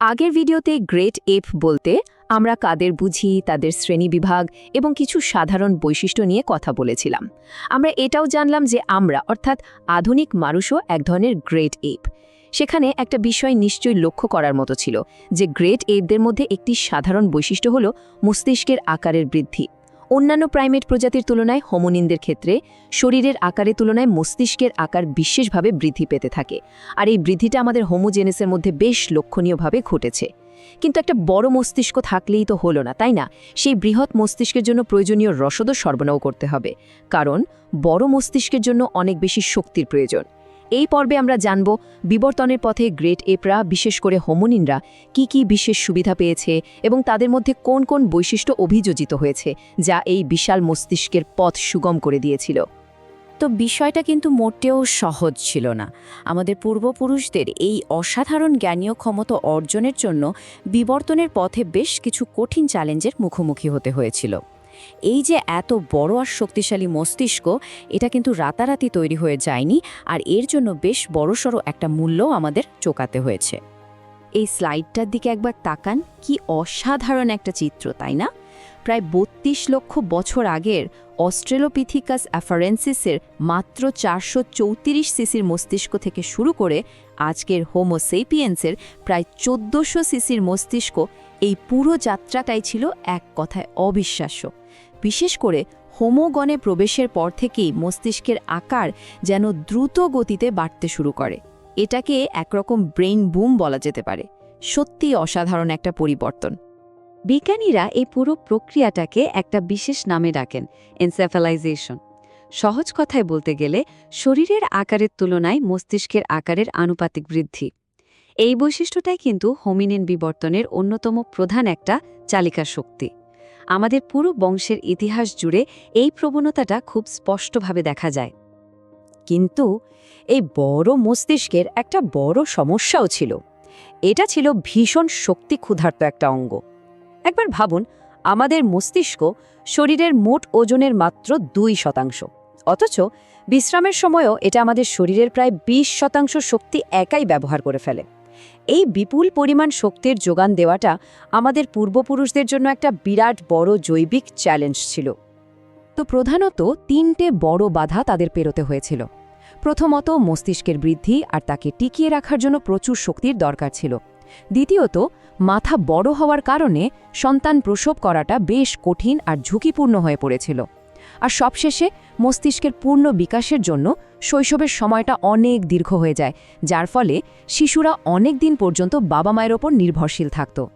আগের ভিডিওতে great app বলতে আমরা কাদের বুঝি, তাদের শ্রেণি বিভাগ এবং কিছু সাধারণ বৈশিষ্ট্য নিয়ে কথা বলেছিলাম। আমরা এটাও জানলাম যে আমরা, অর্থাৎ আধুনিক মানুষও এক ধরনের গ্রেট এপ সেখানে একটা বিষয় নিশ্চয়ই লক্ষ্য করার মতো ছিল, যে গ্রেট এপদের মধ্যে একটি সাধারণ বৈশিষ্ট্য হল মস্তিষ্কের আকারের বৃদ্ধি। অন্যান্য প্রাইমেট প্রজাতির তুলনায় হোমোনিনদের ক্ষেত্রে শরীরের আকারের তুলনায় মস্তিষ্কের আকার বিশেষভাবে বৃদ্ধি পেতে থাকে। আর এই বৃদ্ধিটা আমাদের হোমোজেনেসের মধ্যে বেশ লক্ষণীয়ভাবে ঘটেছে। কিন্তু একটা বড় মস্তিষ্ক থাকলেই তো হলো না, তাই না? সেই বৃহৎ মস্তিষ্কের জন্য প্রয়োজনীয় রসদও সরবরাহ করতে হবে। কারণ বড় মস্তিষ্কের জন্য অনেক বেশি শক্তির প্রয়োজন। এই পর্বে আমরা জানব বিবর্তনের পথে গ্রেট এপরা, বিশেষ করে হোমোনিনরা, কি কি বিশেষ সুবিধা পেয়েছে এবং তাদের মধ্যে কোন কোন বৈশিষ্ট্য অভিযোজিত হয়েছে যা এই বিশাল মস্তিষ্কের পথ সুগম করে দিয়েছিল? তো বিষয়টা কিন্তু মোটেও সহজ ছিল না। আমাদের পূর্বপুরুষদের এই অসাধারণ জ্ঞানীয় ক্ষমতা অর্জনের জন্য বিবর্তনের পথে বেশ কিছু কঠিন চ্যালেঞ্জের মুখোমুখি হতে হয়েছিল। এই যে এত বড় আর শক্তিশালী মস্তিষ্ক, এটা কিন্তু রাতারাতি তৈরি হয়ে যায়নি আর এর জন্য বেশ বড়সড় একটা মূল্য আমাদের চোকাতে হয়েছে। এই স্লাইডটার দিকে একবার তাকান, কি অসাধারণ একটা চিত্র, তাই না? প্রায় বত্রিশ লক্ষ বছর আগের অস্ট্রেলোপিথিকাস অ্যাফারেন্সিসের মাত্র চারশো চৌত্রিশ সিসির মস্তিষ্ক থেকে শুরু করে আজকের হোমোসেপিয়েন্সের প্রায় চোদ্দোশো সিসির মস্তিষ্ক এই পুরো যাত্রাটাই ছিল এক কথায় অবিশ্বাস্য। বিশেষ করে হোমোগণে প্রবেশের পর থেকেই মস্তিষ্কের আকার যেন দ্রুত গতিতে বাড়তে শুরু করে। এটাকে একরকম ব্রেইন বুম বলা যেতে পারে। সত্যি অসাধারণ একটা পরিবর্তন। বিজ্ঞানীরা এই পুরো প্রক্রিয়াটাকে একটা বিশেষ নামে ডাকেন, এনসেফালাইজেশন। সহজ কথায় বলতে গেলে, শরীরের আকারের তুলনায় মস্তিষ্কের আকারের আনুপাতিক বৃদ্ধি। এই বৈশিষ্ট্যটাই কিন্তু হোমিনিন বিবর্তনের অন্যতম প্রধান একটা চালিকা শক্তি। আমাদের পুরো বংশের ইতিহাস জুড়ে এই প্রবণতাটা খুব স্পষ্টভাবে দেখা যায়। কিন্তু এই বড় মস্তিষ্কের একটা বড় সমস্যাও ছিল। এটা ছিল ভীষণ শক্তি ক্ষুধার্ত একটা অঙ্গ। একবার ভাবুন, আমাদের মস্তিষ্ক শরীরের মোট ওজনের মাত্র দুই শতাংশ। অথচ বিশ্রামের সময়ও এটা আমাদের শরীরের প্রায় ২০ শতাংশ শক্তি একাই ব্যবহার করে ফেলে। এই বিপুল পরিমাণ শক্তির যোগান দেওয়াটা আমাদের পূর্বপুরুষদের জন্য একটা বিরাট বড় জৈবিক চ্যালেঞ্জ ছিল। তো প্রধানত তিনটে বড় বাধা তাদের পেরোতে হয়েছিল। প্রথমত মস্তিষ্কের বৃদ্ধি আর তাকে টিকিয়ে রাখার জন্য প্রচুর শক্তির দরকার ছিল। দ্বিতীয়ত, মাথা বড় হওয়ার কারণে সন্তান প্রসব করাটা বেশ কঠিন আর ঝুঁকিপূর্ণ হয়ে পড়েছিল। আর সবশেষে মস্তিষ্কের পূর্ণ বিকাশের জন্য শৈশবের সময়টা অনেক দীর্ঘ হয়ে যায়, যার ফলে শিশুরা অনেক দিন পর্যন্ত বাবা মায়ের ওপর নির্ভরশীল থাকত।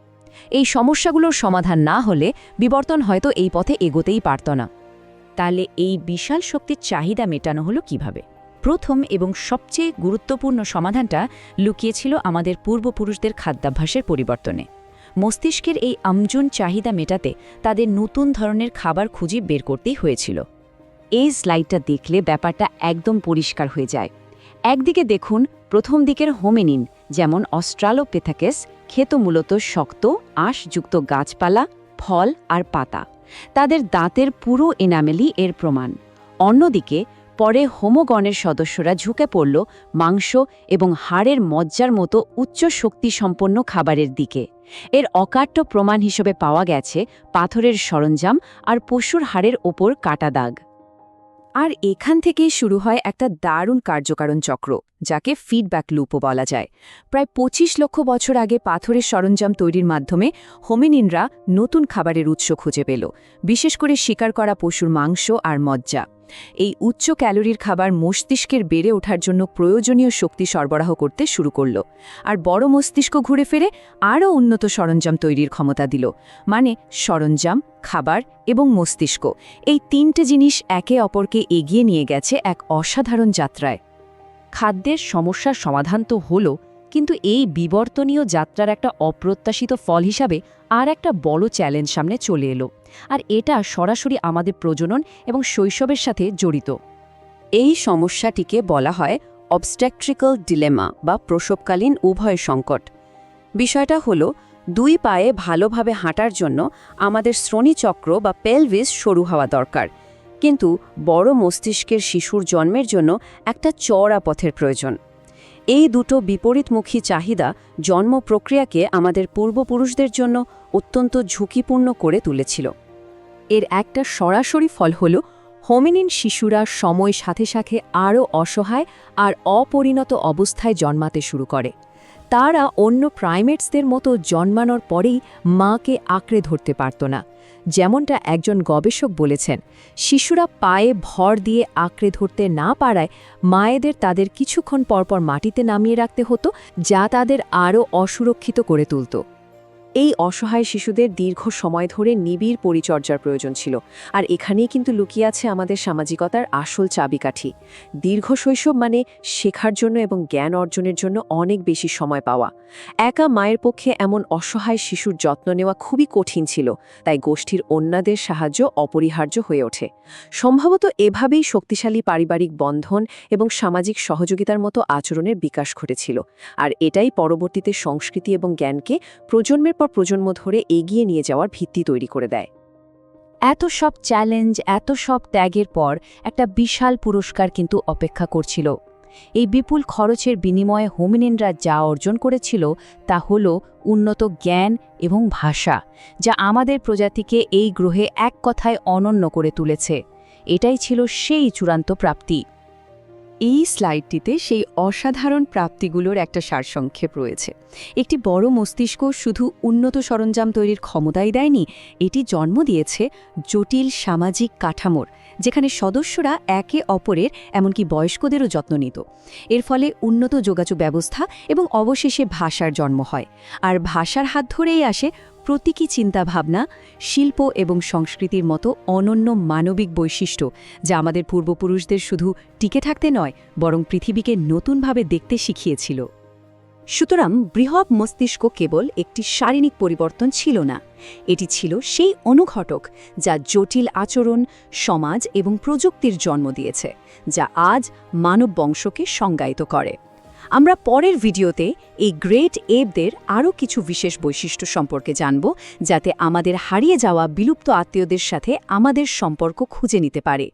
এই সমস্যাগুলোর সমাধান না হলে বিবর্তন হয়তো এই পথে এগোতেই পারত না। তাহলে এই বিশাল শক্তির চাহিদা মেটানো হলো কীভাবে? প্রথম এবং সবচেয়ে গুরুত্বপূর্ণ সমাধানটা লুকিয়েছিল আমাদের পূর্বপুরুষদের খাদ্যাভ্যাসের পরিবর্তনে। মস্তিষ্কের এই আমজুন চাহিদা মেটাতে তাদের নতুন ধরনের খাবার খুঁজে বের করতেই হয়েছিল। এই স্লাইডটা দেখলে ব্যাপারটা একদম পরিষ্কার হয়ে যায়। একদিকে দেখুন, প্রথম দিকের হোমেনিন, যেমন অস্ট্রালোপেথাকেস খেত মূলত শক্ত, আঁশযুক্ত গাছপালা, ফল আর পাতা। তাদের দাঁতের পুরো এনামেলি এর প্রমাণ। অন্যদিকে পরে হোমোগণের সদস্যরা ঝুঁকে পড়ল মাংস এবং হাড়ের মজ্জার মতো উচ্চ শক্তিসম্পন্ন খাবারের দিকে। এর অকাট্য প্রমাণ হিসেবে পাওয়া গেছে পাথরের সরঞ্জাম আর পশুর হাড়ের ওপর কাটা দাগ। আর এখান থেকেই শুরু হয় একটা দারুণ কার্যকারণ চক্র, যাকে ফিডব্যাক লুপও বলা যায়। প্রায় ২৫ লক্ষ বছর আগে পাথরের সরঞ্জাম তৈরির মাধ্যমে হোমিনিনরা নতুন খাবারের উৎস খুঁজে পেল, বিশেষ করে শিকার করা পশুর মাংস আর মজ্জা। এই উচ্চ ক্যালোরির খাবার মস্তিষ্কের বেড়ে ওঠার জন্য প্রয়োজনীয় শক্তি সরবরাহ করতে শুরু করল। আর বড় মস্তিষ্ক ঘুরে ফিরে আরও উন্নত সরঞ্জাম তৈরির ক্ষমতা দিল মানে সরঞ্জাম, খাবার এবং মস্তিষ্ক। এই তিনটে জিনিস একে অপরকে এগিয়ে নিয়ে গেছে এক অসাধারণ যাত্রায়। খাদ্যের সমস্যার সমাধান তো হল কিন্তু এই বিবর্তনীয় যাত্রার একটা অপ্রত্যাশিত ফল হিসাবে আর একটা বড় চ্যালেঞ্জ সামনে চলে এলো। আর এটা সরাসরি আমাদের প্রজনন এবং শৈশবের সাথে জড়িত। এই সমস্যাটিকে বলা হয় অবস্ট্যাকট্রিক্যাল ডিলেমা বা প্রসবকালীন উভয় সংকট। বিষয়টা হলো, দুই পায়ে ভালোভাবে হাঁটার জন্য আমাদের শ্রোণীচক্র বা পেলভিস সরু হওয়া দরকার। কিন্তু বড় মস্তিষ্কের শিশুর জন্মের জন্য একটা চওড়া পথের প্রয়োজন। এই দুটো বিপরীতমুখী চাহিদা জন্ম প্রক্রিয়াকে আমাদের পূর্বপুরুষদের জন্য অত্যন্ত ঝুঁকিপূর্ণ করে তুলেছিল। এর একটা সরাসরি ফল হল, হোমিনিন শিশুরা সময় সাথে সাথে আরও অসহায় আর অপরিণত অবস্থায় জন্মাতে শুরু করে। তারা অন্য প্রাইমেটসদের মতো জন্মানোর পরেই মাকে আঁকড়ে ধরতে পারত না। যেমনটা একজন গবেষক বলেছেন, শিশুরা পায়ে ভর দিয়ে আঁকড়ে ধরতে না পারায় মায়েদের তাদের কিছুক্ষণ পরপর মাটিতে নামিয়ে রাখতে হতো, যা তাদের আরও অসুরক্ষিত করে তুলত। এই অসহায় শিশুদের দীর্ঘ সময় ধরে নিবিড় পরিচর্যার প্রয়োজন ছিল। আর এখানেই কিন্তু লুকিয়ে আছে আমাদের সামাজিকতার আসল চাবিকাঠি। দীর্ঘ শৈশব মানে শেখার জন্য এবং জ্ঞান অর্জনের জন্য অনেক বেশি সময় পাওয়া। একা মায়ের পক্ষে এমন অসহায় শিশুর যত্ন নেওয়া খুবই কঠিন ছিল, তাই গোষ্ঠীর অন্যদের সাহায্য অপরিহার্য হয়ে ওঠে। সম্ভবত এভাবেই শক্তিশালী পারিবারিক বন্ধন এবং সামাজিক সহযোগিতার মতো আচরণের বিকাশ ঘটেছিল। আর এটাই পরবর্তীতে সংস্কৃতি এবং জ্ঞানকে পর প্রজন্ম ধরে এগিয়ে নিয়ে যাওয়ার ভিত্তি তৈরি করে দেয়। এত সব চ্যালেঞ্জ, এত সব ত্যাগের পর একটা বিশাল পুরস্কার কিন্তু অপেক্ষা করছিল। এই বিপুল খরচের বিনিময়ে হোমিনিনরা যা অর্জন করেছিল তা হল উন্নত জ্ঞান এবং ভাষা, যা আমাদের প্রজাতিকে এই গ্রহে এক কথায় অনন্য করে তুলেছে। এটাই ছিল সেই চূড়ান্ত প্রাপ্তি। এই স্লাইডটিতে সেই অসাধারণ প্রাপ্তিগুলোর একটা সারসংক্ষেপ রয়েছে। একটি বড় মস্তিষ্ক শুধু উন্নত সরঞ্জাম তৈরির ক্ষমতাই দেয়নি, এটি জন্ম দিয়েছে জটিল সামাজিক কাঠামোর, যেখানে সদস্যরা একে অপরের, এমনকি বয়স্কদেরও যত্ন নিত। এর ফলে উন্নত যোগাযোগ ব্যবস্থা এবং অবশেষে ভাষার জন্ম হয়। আর ভাষার হাত ধরেই আসে প্রতীকী চিন্তাভাবনা, শিল্প এবং সংস্কৃতির মতো অনন্য মানবিক বৈশিষ্ট্য যা আমাদের পূর্বপুরুষদের শুধু টিকে থাকতে নয়, বরং পৃথিবীকে নতুনভাবে দেখতে শিখিয়েছিল। সুতরাং বৃহৎ মস্তিষ্ক কেবল একটি শারীরিক পরিবর্তন ছিল না, এটি ছিল সেই অনুঘটক যা জটিল আচরণ, সমাজ এবং প্রযুক্তির জন্ম দিয়েছে, যা আজ মানব বংশকে সংজ্ঞায়িত করে। আমরা পরের ভিডিওতে এই গ্রেট এপদের আরও কিছু বিশেষ বৈশিষ্ট্য সম্পর্কে জানব, যাতে আমাদের হারিয়ে যাওয়া বিলুপ্ত আত্মীয়দের সাথে আমাদের সম্পর্ক খুঁজে নিতে পারে।